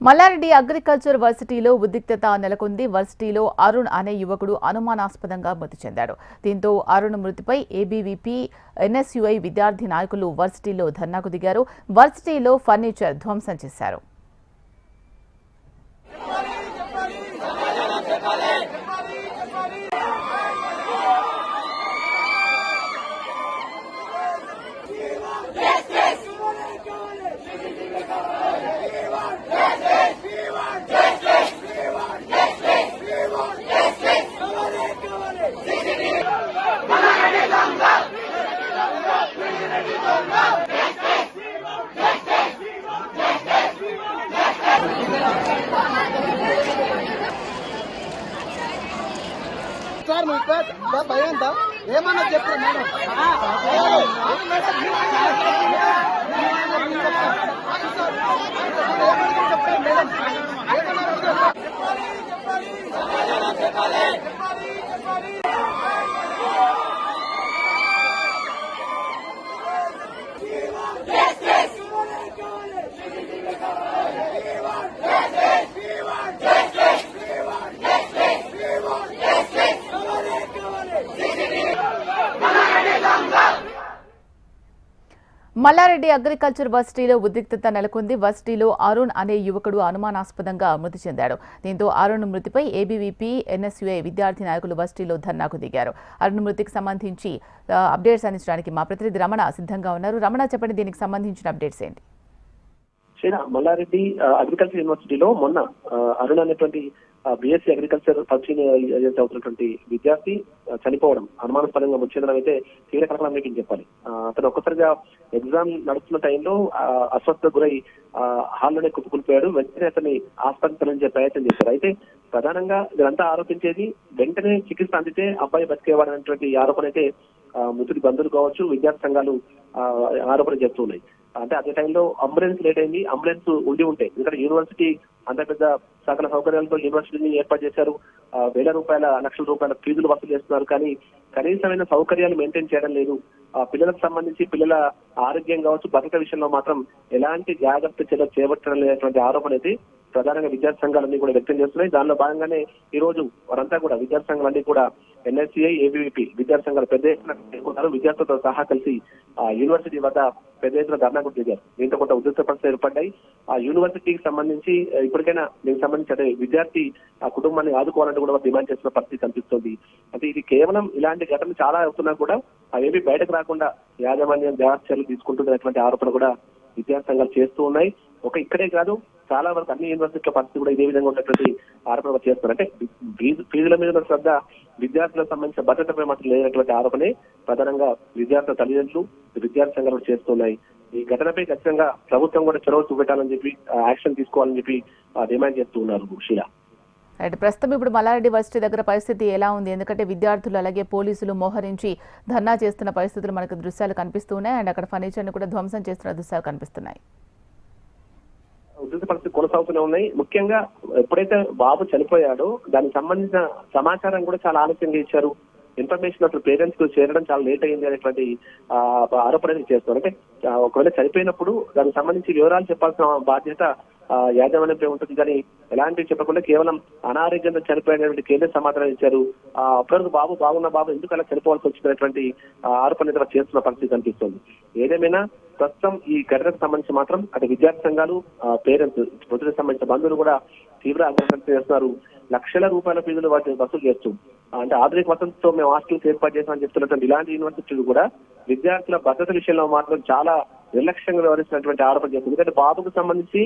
Mallareddy agriculture వర్సిటీలో ఉద్రిక్తత నెలకొంది. వర్సిటీలో అరుణ్ అనే యువకుడు అనుమానాస్పదంగా మృతి చెందాడు. దీంతో అరుణ్ మృతిపై ఏబీవీపీ ఎన్ఎస్యుఐ విద్యార్థి నాయకులు వర్సిటీలో ధర్నాకు దిగారు. వర్సిటీలో ఫర్నిచర్ ధ్వంసం చేశారు. సార్ మీకు సార్ భయం ఎంత ఏమన్నా చెప్తారు మేడం మల్లారెడ్డి అగ్రికల్చర్ వర్సిటీలో ఉద్రిక్తత నెలకొంది. వర్సిటీలో అరుణ్ అనే యువకుడు అనుమానాస్పదంగా మృతి చెందాడు. దీంతో అరుణ్ మృతిపై ఏబీవీపీ ఎన్ఎస్యుఐ విద్యార్థి నాయకులు వర్సిటీలో ధర్నాకు దిగారు. అరుణ్ మృతికి సంబంధించి అప్డేట్స్ అందించడానికి మా ప్రతినిధి రమణ సిద్ధంగా ఉన్నారు. రమణ చెప్పండి దీనికి సంబంధించిన అప్డేట్స్ ఏంటి? శ్రీనా మల్లారెడ్డి అగ్రికల్చర్ యూనివర్సిటీలో మొన్న అరుణ్ అనేటువంటి బిఎస్సీ అగ్రికల్చర్ ఫస్ట్ ఇయర్ అవుతున్నటువంటి విద్యార్థి చనిపోవడం అనుమానాస్పదంగా మృతి అయితే తీవ్ర కలకలం రేపింది చెప్పాలి అతను ఒక్కసారిగా ఎగ్జామ్ నడుస్తున్న టైంలో ఆ, అస్వస్థ గురై ఆ, హాల్లోనే కుప్పకూలిపోయాడు. వెంటనే అతన్ని ఆసుపత్రి తరలించే ప్రయత్నం చేశారు. అయితే ప్రధానంగా ఇదంతా ఆరోపించేది వెంటనే చికిత్స అందితే అబ్బాయి బతికేవాడు అనేటువంటి ఆరోపణ అయితే ఆ, మృతుడి బంధువులు కావచ్చు విద్యార్థి సంఘాలు ఆ, ఆరోపణ చేస్తున్నాయి అంటే అదే టైంలో అంబులెన్స్ లేట్ అయింది. అంబులెన్స్ ఉండి ఉంటే ఎందుకంటే యూనివర్సిటీ అంత పెద్ద సకల సౌకర్యాలతో యూనివర్సిటీని ఏర్పాటు చేశారు. వేల రూపాయల లక్షల రూపాయల ఫీజులు వసూలు చేస్తున్నారు. కానీ కనీసమైన సౌకర్యాలు మెయింటైన్ చేయడం లేదు. ఆ పిల్లలకు సంబంధించి పిల్లల ఆరోగ్యం కావచ్చు భద్రత విషయంలో మాత్రం ఎలాంటి జాగ్రత్త చర్యలు చేపట్టడం లేనటువంటి ఆరోపణ అయితే ప్రధానంగా విద్యార్థి సంఘాలన్నీ కూడా వ్యక్తం చేస్తున్నాయి. దానిలో భాగంగానే ఈ రోజు వారంతా కూడా విద్యార్థి సంఘాలన్నీ కూడా ఎన్ఎస్సీఐ ఏబీవీపీ విద్యార్థి సంఘాలు పెద్ద ఎత్తున విద్యార్థులతో సహా కలిసి ఆ యూనివర్సిటీ వద్ద పెద్ద ఎత్తున ధర్నాకు దిగారు దీంతో కొంత ఉద్రిక్త పరిస్థితులు ఏర్పడ్డాయి. ఆ యూనివర్సిటీకి సంబంధించి ఇప్పటికైనా దీనికి సంబంధించి అదే విద్యార్థి ఆ కుటుంబాన్ని ఆదుకోవాలంటే కూడా డిమాండ్ చేస్తున్న పరిస్థితి కనిపిస్తుంది. అంటే ఇది కేవలం ఇలాంటి ఘటనలు చాలా అవుతున్నా కూడా అవేవి బయటకు రాకుండా యాజమాన్యం జాగ్రత్త చర్యలు తీసుకుంటున్నటువంటి ఆరోపణ కూడా విద్యార్థి సంఘాలు చేస్తూ ఉన్నాయి. ఒక ఇక్కడే కాదు చాలా వరకు అన్ని యూనివర్సిటీల పరిస్థితి కూడా ఇదే విధంగా ఉన్నటువంటి ఆరోపణ చేస్తున్నారు. అంటే ఫీజుల మీద ఉన్న శ్రద్ధ విద్యార్థులకు సంబంధించిన భద్రతపై మాత్రం లేనటువంటి ఆరోపణే ప్రధానంగా విద్యార్థుల తల్లిదండ్రులు విద్యార్థి సంఘాలు చేస్తున్నాయి. ఈ ఘటనపై ఖచ్చితంగా ప్రభుత్వం కూడా చొరవ చూపెట్టాలని చెప్పి యాక్షన్ తీసుకోవాలని చెప్పి డిమాండ్ చేస్తూ ఉన్నారు షీలా రైట్ ప్రస్తుతం ఇప్పుడు మల్లారెడ్డి వర్సిటీ దగ్గర పరిస్థితి ఎలా ఉంది? ఎందుకంటే విద్యార్థులు అలాగే పోలీసులు మోహరించి ధర్నా చేస్తున్న పరిస్థితులు మనకు దృశ్యాలు కనిపిస్తున్నాయి అండ్ అక్కడ ఫర్నిచర్ని కూడా ధ్వంసం చేస్తున్న దృశ్యాలు కనిపిస్తున్నాయి. ఉద్రిక్త పరిస్థితి కొనసాగుతూనే ఉన్నాయి. ముఖ్యంగా ఎప్పుడైతే బాబు చనిపోయాడో దానికి సంబంధించిన సమాచారం కూడా చాలా ఆలస్యంగా ఇచ్చారు. ఇన్ఫర్మేషన్ అసలు పేరెంట్స్కు చేరడం చాలా లేట్ అయింది అనేటువంటి ఆ, ఆరోపణ చేస్తారు అంటే ఒకవేళ చనిపోయినప్పుడు దానికి సంబంధించి వివరాలు చెప్పాల్సిన బాధ్యత యాజమాన్యంపై ఉంటుంది. కానీ ఎలాంటివి చెప్పకుండా కేవలం అనారోగ్యంతో చనిపోయినటువంటి కేంద్ర సమాధానం ఇచ్చారు. ఆ, అప్పటివరకు బాబు బాగున్న బాబు ఎందుకు అలా చనిపోవాల్సి వచ్చినటువంటి ఆ, ఆరోపణ చేస్తున్న పరిస్థితి కనిపిస్తుంది. ఏదేమైనా ప్రస్తుతం ఈ ఘటనకు సంబంధించి మాత్రం అటు విద్యార్థి సంఘాలు పేరెంట్స్ మృతులకు సంబంధించిన బంధువులు కూడా తీవ్ర ఆగ్రహం చేస్తున్నారు. లక్షల రూపాయల ఫీజులు వాటిని వసూలు చేస్తూ అంటే ఆధునిక వసతితో మేము హాస్టల్స్ ఏర్పాటు చేస్తామని చెప్తున్నటువంటి ఇలాంటి యూనివర్సిటీలు కూడా విద్యార్థుల భద్రత విషయంలో మాత్రం చాలా నిర్లక్ష్యంగా వ్యవహరిస్తున్నటువంటి ఆరోపణ చేస్తుంది ఎందుకంటే బాబుకు సంబంధించి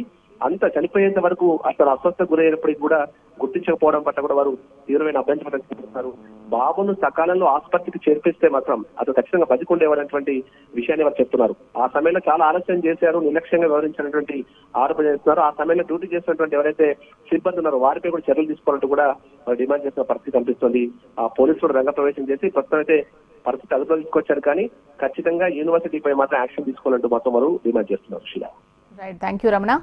అంత చనిపోయేంత వరకు అసలు అస్వస్థ గురైనప్పటికీ కూడా గుర్తించకపోవడం పట్ల కూడా వారు తీవ్రమైన అభ్యంతరం చేస్తున్నారు. బాబును సకాలంలో ఆసుపత్రికి చేర్పిస్తే మాత్రం అతను ఖచ్చితంగా బతికుండేవాడటువంటి విషయాన్ని వారు చెప్తున్నారు. ఆ సమయంలో చాలా ఆలస్యం చేశారు నిర్లక్ష్యంగా వివరించినటువంటి ఆరోపణ చేస్తున్నారు. ఆ సమయంలో డ్యూటీ చేసినటువంటి ఎవరైతే సిబ్బంది ఉన్నారో వారిపై కూడా చర్యలు తీసుకోవాలంటూ కూడా వారు డిమాండ్ చేస్తున్న పరిస్థితి కనిపిస్తుంది. ఆ పోలీసులు రంగ రంగప్రవేశం చేసి ప్రస్తుతం అయితే పరిస్థితి అదుపులో తీసుకొచ్చారు కానీ ఖచ్చితంగా యూనివర్సిటీపై మాత్రం యాక్షన్ తీసుకోవాలంటూ మొత్తం వారు డిమాండ్ చేస్తున్నారు Shila right thank you Ramana